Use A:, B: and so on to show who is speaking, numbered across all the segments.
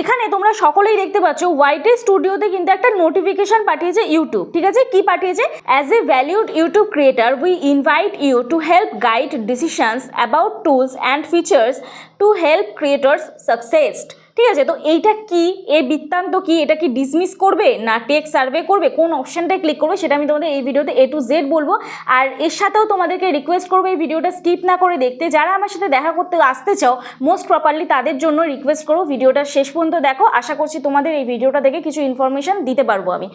A: এখানে তোমরা সকলেই দেখতে পাচ্ছ ওয়াইটি স্টুডিওতে কিন্তু একটা নোটিফিকেশন পাঠিয়েছে ইউটিউব ঠিক আছে? কি পাঠিয়েছে? As a valued YouTube creator we invite you to help guide decisions about tools and features to help creators succeed ঠিক আছে? তো এইটা কি? এর বৃত্তান্ত কি? এটা কি ডিসমিস করবে? না টেক সার্ভে করবে? কোন অপশানটায় ক্লিক করবে? সেটা আমি তোমাদের এই ভিডিওতে এ টু জেড বলব। আর এর সাথেও তোমাদেরকে রিকোয়েস্ট করব এই ভিডিওটা স্কিপ না করে দেখতে। যারা আমার সাথে দেখা করতে আসতে চাও মোস্ট প্রপারলি তাদের জন্য রিকোয়েস্ট করব। ভিডিওটা শেষ পর্যন্ত দেখো। আশা করছি তোমাদের এই ভিডিওটা দেখে কিছু ইনফরমেশন দিতে পারব আমি।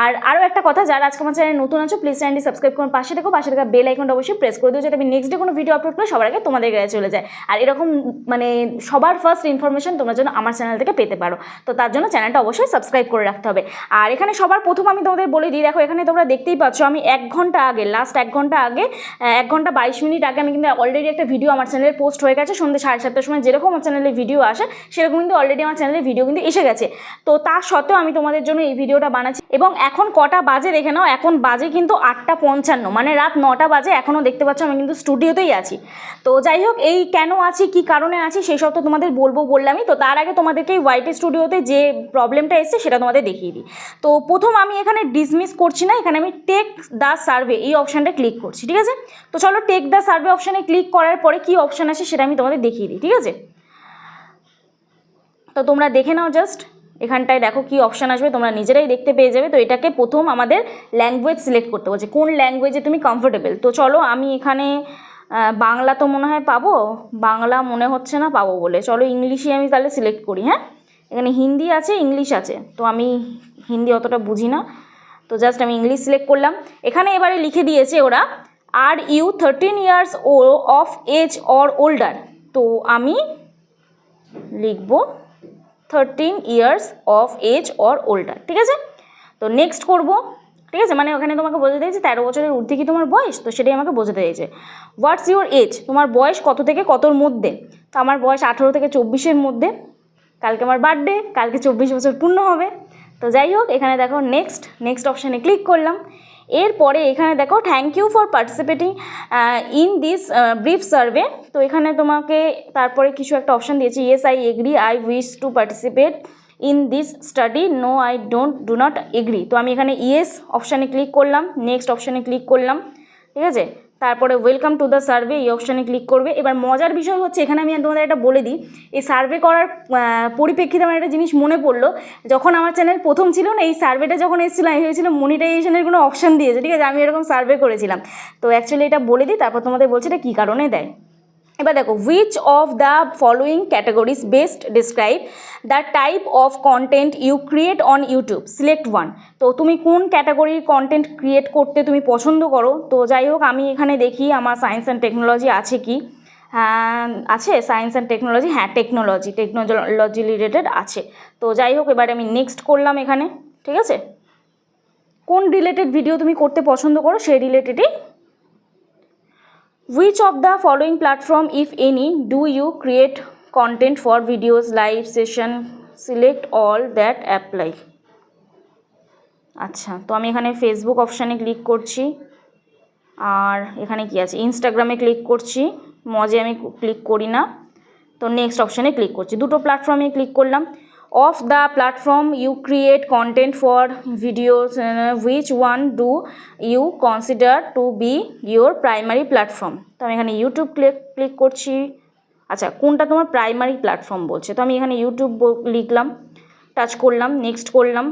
A: আর আরও একটা কথা, যারা আজকে আমার চ্যানেল নতুন আছো প্লিজ চ্যানেলটি সাবস্ক্রাইব করুন পাশে দেখো পাশে থাকা বেল আইকনটা অবশ্যই প্রেস করে দিও, যাতে আমি নেক্সট ডে কোনো ভিডিও আপলোড করে সবার আগে তোমাদের কাছে চলে যায়। আর এরকম মানে সবার ফার্স্ট ইনফরমেশন তোমরা যেন আমার চ্যানেল থেকে পেতে পারো। তো তার জন্য চ্যানেলটা অবশ্যই সাবস্ক্রাইব করে রাখতে হবে। আর এখানে সবার প্রথম আমি তোমাদের বলে দিই, দেখো এখানে তোমরা দেখতেই পাচ্ছ আমি এক ঘণ্টা আগে লাস্ট এক ঘণ্টা আগে এক ঘণ্টা বাইশ মিনিট আগে আমি কিন্তু অলরেডি একটা ভিডিও আমার চ্যানেলে পোস্ট হয়ে গেছে। সন্ধ্যে সাড়ে সাতটার সময় যেরকম আমার চ্যানেলে ভিডিও আসে, সেরকম কিন্তু অলরেডি আমার চ্যানেলে ভিডিও কিন্তু এসে গেছে। তো তা সত্ত্বেও আমি তোমাদের জন্য এই ভিডিওটা বানাচ্ছি। এবং এখন কটা বাজে দেখে নাও, এখন বাজে কিন্তু আটটা পঞ্চান্ন মানে রাত নটা বাজে এখনও দেখতে পাচ্ছ আমি কিন্তু স্টুডিওতেই আছি। তো যাই হোক, এই কেন আছি, কি কারণে আছি সেই সব তো তোমাদের বলব বললামই তো তার আগে তোমাদেরকে এই ওয়াইটি স্টুডিওতে যে প্রবলেমটা এসছে সেটা তোমাদের দেখিয়ে দিই। তো প্রথম আমি এখানে ডিসমিস করছি না, এখানে আমি টেক দ্য সার্ভে এই অপশানটা ক্লিক করছি, ঠিক আছে? তো চলো টেক দ্য সার্ভে অপশানে ক্লিক করার পরে কি অপশান আছে সেটা আমি তোমাদের দেখিয়ে দিই, ঠিক আছে? তো তোমরা দেখে নাও জাস্ট এখানটায় দেখো কি অপশান আসবে, তোমরা নিজেরাই দেখতে পেয়ে যাবে। তো এটাকে প্রথম আমাদের ল্যাঙ্গুয়েজ সিলেক্ট করতে বলছে, কোন ল্যাঙ্গুয়েজে তুমি কমফোর্টেবল তো চলো আমি এখানে বাংলা তো মনে হয় পাবো, বাংলা মনে হচ্ছে না পাবো বলে। চলো ইংলিশই আমি তাহলে সিলেক্ট করি হ্যাঁ? এখানে হিন্দি আছে, ইংলিশ আছে, তো আমি হিন্দি অতটা বুঝি না। তো জাস্ট আমি ইংলিশ সিলেক্ট করলাম। এখানে এবারে লিখে দিয়েছে ওরা are you thirteen years uh of age or older তো আমি লিখব thirteen years of age or older ঠিক আছে? তো নেক্সট করব ঠিক আছে? মানে ওখানে তোমাকে বোঝাতে দিয়েছে, তেরো বছরের ঊর্ধ্বে কি তোমার বয়স? তো সেটাই আমাকে বোঝাতে দিয়েছে। হোয়াটস ইউর এজ তোমার বয়স কত থেকে কতর মধ্যে? তো আমার বয়স আঠেরো থেকে চব্বিশের মধ্যে। কালকে আমার বার্থডে কালকে চব্বিশ বছর পূর্ণ হবে। তো যাই হোক, এখানে দেখো নেক্সট নেক্সট অপশানে ক্লিক করলাম। এরপরে এখানে দেখো thank you for participating in this brief survey তো এখানে তোমাকে তারপরে কিছু একটা অপশান দিয়েছে yes I agree I wish to participate in this study, no, I don't, do not agree. তো আমি এখানে ইয়েস অপশানে ক্লিক করলাম, নেক্সট অপশানে ক্লিক করলাম, ঠিক আছে? তারপরে ওয়েলকাম টু দ্য সার্ভে, এই অপশানে ক্লিক করবে। এবার মজার বিষয় হচ্ছে, এখানে আমি তোমাদের একটা বলে দিই, এই সার্ভে করার পরিপ্রেক্ষিতে আমার একটা জিনিস মনে পড়ল, যখন আমার চ্যানেল প্রথম ছিল না, এই সার্ভেটা যখন এসেছিল, আমি ভেবেছিলাম মনিটাইজেশনের কোনো অপশান দিয়েছে, ঠিক আছে? আমি এরকম সার্ভে করেছিলাম। তো অ্যাকচুয়ালি এটা বলে দিই, তারপর তোমাদের বলছি এটা কী কারণে দেয়। এবার দেখো which of the following categories best describe the type of content you create on YouTube select one তো তুমি কোন ক্যাটাগরির কন্টেন্ট ক্রিয়েট করতে তুমি পছন্দ করো? তো যাই হোক, আমি এখানে দেখি আমার সায়েন্স অ্যান্ড টেকনোলজি আছে কি? আছে সায়েন্স অ্যান্ড টেকনোলজি হ্যাঁ টেকনোলজি টেকনোলজি রিলেটেড আছে। তো যাই হোক, এবার আমি নেক্সট করলাম এখানে, ঠিক আছে? কোন রিলেটেড ভিডিও তুমি করতে পছন্দ করো, সেই রিলেটেডই Which of the following platform, if any, do you create content for videos, live session? Select all that apply. আচ্ছা তো আমি এখানে ফেসবুক অপশানে ক্লিক করছি আর এখানে কি আছে ইনস্টাগ্রামে ক্লিক করছি মজে আমি ক্লিক করি না তো নেক্সট অপশানে ক্লিক করছি দুটো প্ল্যাটফর্মে ক্লিক করলাম of the platform you create content for videos which one do you consider to be your primary platform তো আমি এখানে ইউটিউব ক্লিক ক্লিক করছি। আচ্ছা কোনটা তোমার প্রাইমারি প্ল্যাটফর্ম বলছে? তো আমি এখানে ইউটিউব লিখলাম টাচ করলাম নেক্সট করলাম।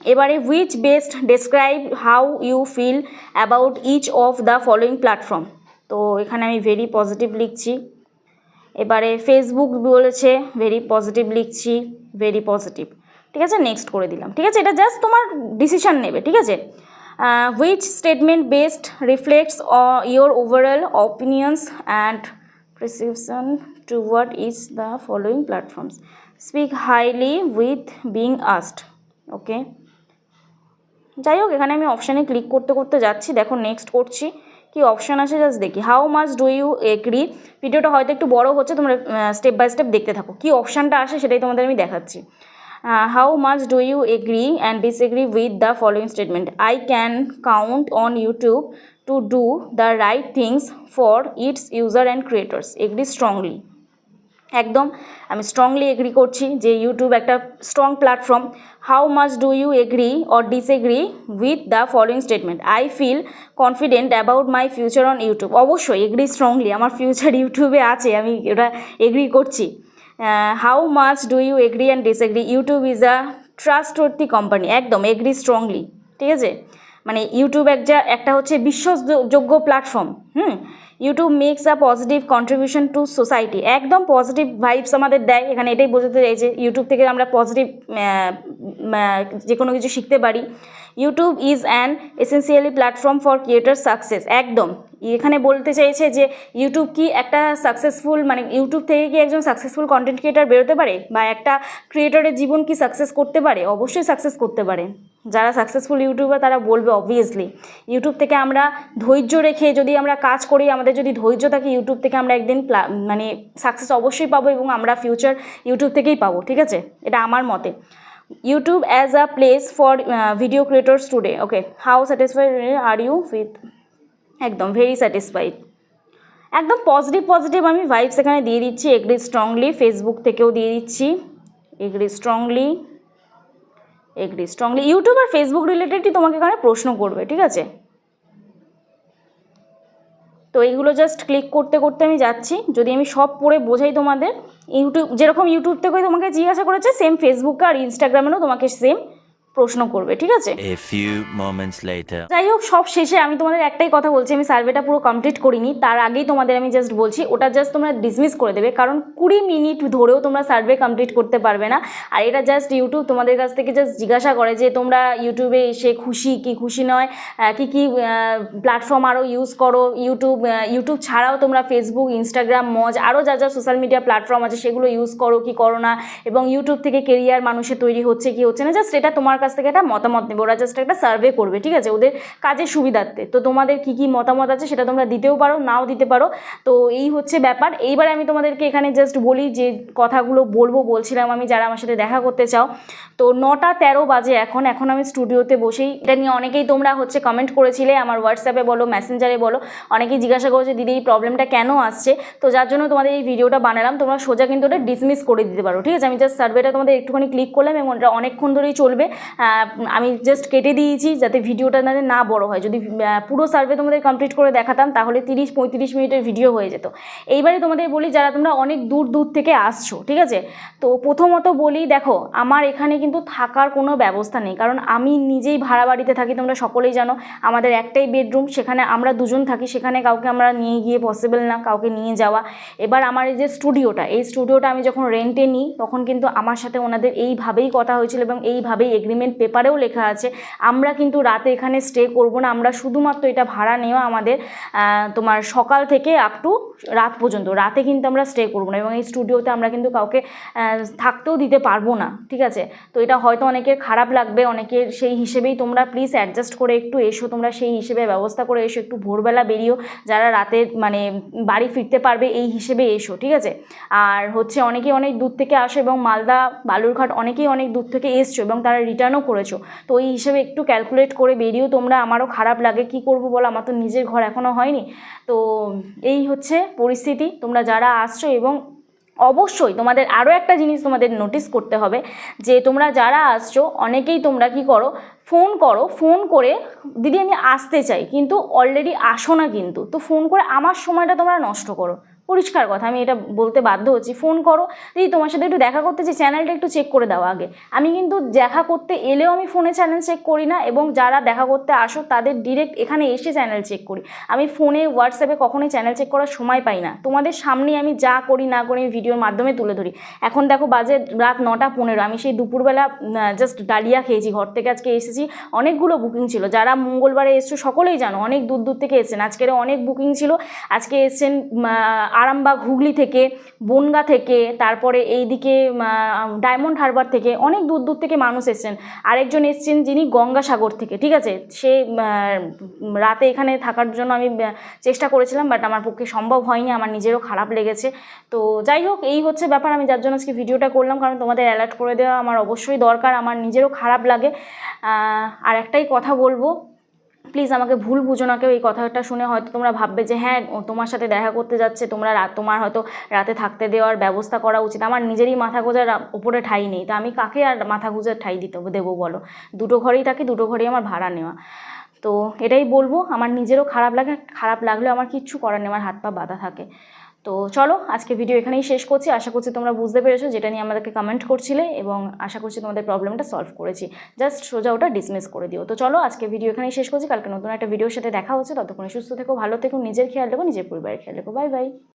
A: এবারে which best describe how you feel about each of the following platform তো এখানে আমি ভেরি পজিটিভ লিখছি। এবারে ফেসবুক বলেছে ভেরি পজিটিভ লিখছি ভেরি পজিটিভ ঠিক আছে? নেক্সট করে দিলাম। ঠিক আছে? এটা জাস্ট তোমার ডিসিশন নেবে। ঠিক আছে? Which statement best reflects your overall opinions and perception to what is the following platforms speak highly with being asked okay যাই হোক, এখানে আমি অপশানে ক্লিক করতে করতে যাচ্ছি। দেখো নেক্সট করছি। কি অপশান আছে? জাস্ট দেখি। How much do you agree ভিডিওটা হয়তো একটু বড় হচ্ছে, তোমরা স্টেপ বাই স্টেপ দেখতে থাকো। কি অপশানটা আসে সেটাই তোমাদের আমি দেখাচ্ছি। How much do you agree and disagree with the following statement I can count on YouTube to do the right things for its user and creators agree strongly একদম, আমি স্ট্রংলি এগ্রি করছি যে ইউটিউব একটা strong platform how much do you agree or disagree with the following statement I feel confident about my future on YouTube অবশ্যই agree strongly আমার future ইউটিউবে আছে, আমি এটা এগ্রি করছি। How much do you agree and disagree YouTube is a trustworthy company একদম agree strongly ঠিক আছে? মানে ইউটিউব একটা একটা হচ্ছে বিশ্বাসযোগ্য platform hmm? YouTube makes a positive contribution to society একদম পজিটিভ ভাইবস আমাদের দেয়। এখানে এটাই বোঝাতে চাইছে। ইউটিউব থেকে আমরা পজিটিভ যে কোনো কিছু শিখতে পারি। YouTube is an essentially platform for creator success একদম। এখানে বলতে চাইছে যে ইউটিউব কি একটা সাকসেসফুল মানে ইউটিউব থেকে কি একজন সাকসেসফুল কন্টেন্ট ক্রিয়েটার বেরোতে পারে? বা একটা ক্রিয়েটারের জীবন কি সাকসেস করতে পারে? অবশ্যই সাকসেস করতে পারে। যারা সাকসেসফুল ইউটিউবার তারা বলবে অবভিয়াসলি ইউটিউব থেকে আমরা ধৈর্য রেখে যদি আমরা কাজ করি আমাদের যদি ধৈর্য থাকে ইউটিউব থেকে আমরা একদিন মানে সাকসেস অবশ্যই পাবো এবং আমরা ফিউচার ইউটিউব থেকেই পাবো, ঠিক আছে? এটা আমার মতে। YouTube as a place for video creators today okay how satisfied are you with একদম ভেরি স্যাটিসফাইড একদম পজিটিভ পজিটিভ আমি ভাইবস এখানে দিয়ে দিচ্ছি এগ্রি স্ট্রংলি ফেসবুক থেকেও দিয়ে দিচ্ছি agree strongly agree strongly YouTube আর ফেসবুক রিলেটেডই তোমাকে এখানে প্রশ্ন করবে, ঠিক আছে? তো এইগুলো জাস্ট ক্লিক করতে করতে আমি যাচ্ছি। যদি আমি সব পড়ে বোঝাই তোমাদের, ইউটিউব, যেরকম ইউটিউব থেকে তোমাকে জিজ্ঞাসা করেছে সেম ফেসবুকে আর ইনস্টাগ্রামেও তোমাকে সেম প্রশ্ন করবে ঠিক আছে. যাই হোক সব শেষে আমি তোমাদের একটাই কথা বলছি আমি সার্ভেটা পুরো কমপ্লিট করিনি তার আগেই তোমাদের আমি জাস্ট বলছি ওটা জাস্ট তোমরা ডিসমিস করে দেবে কারণ কুড়ি মিনিট ধরেও তোমরা সার্ভে কমপ্লিট করতে পারবে না আর এটা জাস্ট ইউটিউব তোমাদের কাছ থেকে জাস্ট জিজ্ঞাসা করে যে তোমরা ইউটিউবে এসে খুশি কি খুশি নয় কি কি প্ল্যাটফর্ম আরও ইউজ করো ইউটিউব ইউটিউব ছাড়াও তোমরা ফেসবুক ইনস্টাগ্রাম মজ আরও যা যা সোশ্যাল মিডিয়া প্ল্যাটফর্ম আছে সেগুলো ইউজ করো কি করো না এবং ইউটিউব থেকে কেরিয়ার মানুষের তৈরি হচ্ছে কি হচ্ছে না জাস্ট এটা তোমার কাছ থেকে একটা মতামত নেবে। ওরা জাস্ট একটা সার্ভে করবে, ঠিক আছে? ওদের কাজের সুবিধার্থে। তো তোমাদের কি কি মতামত আছে সেটা তোমরা দিতেও পারো, নাও দিতে পারো। তো এই হচ্ছে ব্যাপার। এইবার আমি তোমাদেরকে এখানে জাস্ট বলি যে কথাগুলো বলব, বলছিলাম আমি যারা আমার সাথে দেখা করতে চাও। তো নটা তেরো বাজে এখন। এখন আমি স্টুডিওতে বসেই। এটা নিয়ে অনেকেই তোমরা হচ্ছে কমেন্ট করেছিলে, আমার হোয়াটসঅ্যাপে বলো মেসেঞ্জারে বলো। অনেকেই জিজ্ঞাসা করেছে, দিদি, এই প্রবলেমটা কেন আসছে? তো যার জন্য তোমাদের এই ভিডিওটা বানালাম। তোমরা সোজা কিন্তু ওটা ডিসমিস করে দিতে পারো, ঠিক আছে? আমি জাস্ট সার্ভেটা তোমাদের একটুখানি ক্লিক করলাম এবং ওটা অনেকক্ষণ ধরেই চলবে। আমি জাস্ট কেটে দিয়েছি যাতে ভিডিওটা না না বড় হয়। যদি পুরো সার্ভে তোমাদের কমপ্লিট করে দেখাতাম, তাহলে তিরিশ, পঁয়ত্রিশ মিনিটের ভিডিও হয়ে যেত। এইবারে তোমাদের বলি, যারা তোমরা অনেক দূর দূর থেকে আসছো, ঠিক আছে? তো প্রথমত বলি, দেখো, আমার এখানে কিন্তু থাকার কোনো ব্যবস্থা নেই। কারণ আমি নিজেই ভাড়া বাড়িতে থাকি, তোমরা সকলেই জানো। আমাদের একটাই বেডরুম সেখানে আমরা দুজন থাকি। সেখানে কাউকে আমরা নিয়ে গিয়ে পসিবল না, কাউকে নিয়ে যাওয়া। এবার আমার এই যে স্টুডিওটা এই স্টুডিওটা আমি যখন রেন্টে নিই, তখন কিন্তু আমার সাথে ওনাদের এইভাবেই কথা হয়েছিল এবং এইভাবেই এগ্রিমেন্ট পেপারেও লেখা আছে। আমরা কিন্তু রাতে এখানে স্টে করব না। আমরা শুধুমাত্র এটা ভাড়া নেওয়া আমাদের তোমার সকাল থেকে আপ টু রাত পর্যন্ত। রাতে কিন্তু আমরা স্টে করব না এবং এই স্টুডিওতে আমরা কিন্তু কাউকে থাকতেও দিতে পারব না। ঠিক আছে? তো এটা হয়তো অনেকের খারাপ লাগবে, অনেকের সেই হিসেবেই তোমরা প্লিজ অ্যাডজাস্ট করে একটু এসো, তোমরা সেই হিসেবে ব্যবস্থা করে এসো, একটু ভোরবেলা বেরিয়েও যারা রাতে মানে বাড়ি ফিরতে পারবে এই হিসেবে এসো। ঠিক আছে? আর হচ্ছে অনেকেই অনেক দূর থেকে আসো এবং মালদা, বালুরঘাট অনেকেই অনেক দূর থেকে এসছো এবং তারা রিটার্নও করেছ। তো এই হিসেবে একটু ক্যালকুলেট করে বেরিয়েও তোমরা আমারও খারাপ লাগে, কি করব বলো? আমার তো নিজের ঘর এখনও হয়নি। তো এই হচ্ছে পরিস্থিতি। তোমরা যারা আসছো এবং অবশ্যই তোমাদের আরও একটা জিনিস তোমাদের নোটিস করতে হবে, যে তোমরা যারা আসছো, অনেকেই তোমরা কি করো? ফোন করো। ফোন করে, দিদি, আমি আসতে চাই, কিন্তু অলরেডি আসো না কিন্তু। তো ফোন করে আমার সময়টা তোমরা নষ্ট করো। পরিষ্কার কথা, আমি এটা বলতে বাধ্য হচ্ছি। ফোন করো, দিদি তোমার সাথে একটু দেখা করতে চাই চ্যানেলটা একটু চেক করে দাও আগে। আমি কিন্তু দেখা করতে এলেও আমি ফোনে চ্যানেল চেক করি না এবং যারা দেখা করতে আসো তাদের ডিরেক্ট এখানে এসে চ্যানেল চেক করি। আমি ফোনে হোয়াটসঅ্যাপে কখনোই চ্যানেল চেক করার সময় পাই না। তোমাদের সামনে আমি যা করি না করি আমি ভিডিওর মাধ্যমে তুলে ধরি। এখন দেখো বাজে রাত নটা পনেরো, আমি সেই দুপুরবেলা জাস্ট ডালিয়া খেয়েছি, ঘর থেকে আজকে এসেছি। অনেকগুলো বুকিং ছিল, যারা মঙ্গলবারে এসছো সকলেই জানো, অনেক দূর দূর থেকে এসেছেন আজকের অনেক বুকিং ছিল। আজকে এসছেন আরামবাগ, হুগলি থেকে, বনগা থেকে, তারপরে এইদিকে ডায়মন্ড হারবার থেকে অনেক দূর দূর থেকে মানুষ এসছেন। আরেকজন এসছেন যিনি গঙ্গাসাগর থেকে, ঠিক আছে? সে রাতে এখানে থাকার জন্য আমি চেষ্টা করেছিলাম, বাট আমার পক্ষে সম্ভব হয়নি, আমার নিজেরও খারাপ লেগেছে। তো যাই হোক, এই হচ্ছে ব্যাপার, আমি যার জন্য আজকে ভিডিওটা করলাম, কারণ তোমাদের অ্যালার্ট করে দেওয়া আমার অবশ্যই দরকার, আমার নিজেরও খারাপ লাগে। আর একটাই কথা বলব প্লিজ আমাকে ভুল বুঝো না কেউ, এই কথাটা শুনে হয়তো তোমরা ভাববে যে হ্যাঁ তোমার সাথে দেখা করতে যাচ্ছে, তোমরা তোমার হয়তো রাতে থাকতে দেওয়ার ব্যবস্থা করা উচিত। আমার নিজেরই মাথা গোজার ওপরে ঠাই নেই, তা আমি কাকে আর মাথা গুজার ঠাই দিতে, দেবো বলো? দুটো ঘরেই থাকি, দুটো ঘরেই আমার ভাড়া নেওয়া। তো এটাই বলব, আমার নিজেরও খারাপ লাগে, খারাপ লাগলেও আমার কিচ্ছু করার নেই, আমার হাত পা বাঁধা থাকে। তো চলো, আজকে ভিডিও এখানেই শেষ করছি। আশা করছি তোমরা বুঝতে পেরেছ যেটা নিয়ে আমাদেরকে কমেন্ট করছিলে এবং আশা করছি তোমাদের প্রবলেমটা সলভ করেছি। জাস্ট সোজা ওটা ডিসমিস করে দিও। তো চলো, আজকে ভিডিও এখানেই শেষ করছি। কালকে নতুন একটা ভিডিওর সাথে দেখা হচ্ছে। ততক্ষণে সুস্থ থেকো, ভালো থেকো, নিজের খেয়াল রেখো, নিজের পরিবারের খেয়াল রেখো। Bye bye